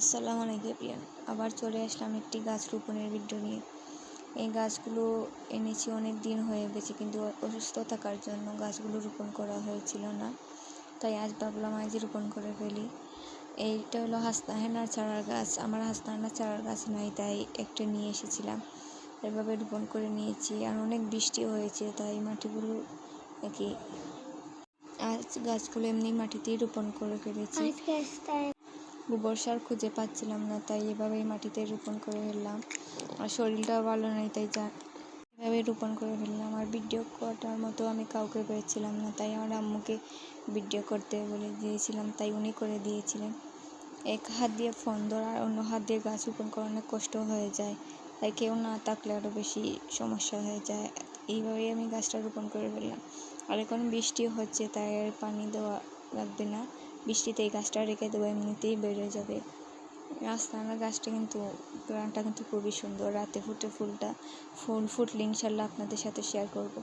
আসসালামু আলাইকুম প্রিয়ান। আবার চলে আসলাম একটি গাছ রোপণের ভিডিও নিয়ে। এই গাছগুলো এনেছি অনেক দিন হয়ে গেছে, কিন্তু অসুস্থ থাকার জন্য গাছগুলো রোপণ করা হয়েছিল না। তাই আজ ভাবলাম আজ রোপণ করে ফেলি। এইটা হলো হাসনাহেনার চারার গাছ। আমার হাসনাহেনার চারার গাছ নাই, তাই একটা নিয়ে এসেছিলাম। এভাবে রোপণ করে নিয়েছি, আর অনেক বৃষ্টি হয়েছে, তাই মাটিগুলো নাকি আজ গাছগুলো এমনি মাটিতেই রোপণ করে ফেলেছি। গোবর সার খুঁজে পাচ্ছিলাম না, তাই এভাবেই মাটিতে রোপণ করে ফেললাম। আর শরীরটাও ভালো নেই, তাই যা এভাবে রোপণ করে ফেললাম। আর ভিডিও করার মতো আমি কাউকে পেয়েছিলাম না, তাই আমার আম্মুকে ভিডিও করতে বলে দিয়েছিলাম, তাই উনি করে দিয়েছিলেন। এক হাত দিয়ে ফোন ধরা, আর অন্য হাত দিয়ে গাছ রোপণ করা অনেক কষ্ট হয়ে যায়। তাই কেউ না থাকলে আরও বেশি সমস্যা হয়ে যায়। এইভাবেই আমি গাছটা রোপণ করে ফেললাম। আর এখন বৃষ্টি হচ্ছে, তাই আর পানি দেওয়া লাগবে না। বৃষ্টিতে এই গাছটা রেখে দেবো এমনিতেই বেড়ে যাবে। রাস্তানা গাছটা কিন্তু গ্রানটা কিন্তু খুবই সুন্দর। রাতে ফুটে ফুলটা, ফুল ফুটলে ইনশাল্লাহ আপনাদের সাথে শেয়ার করব।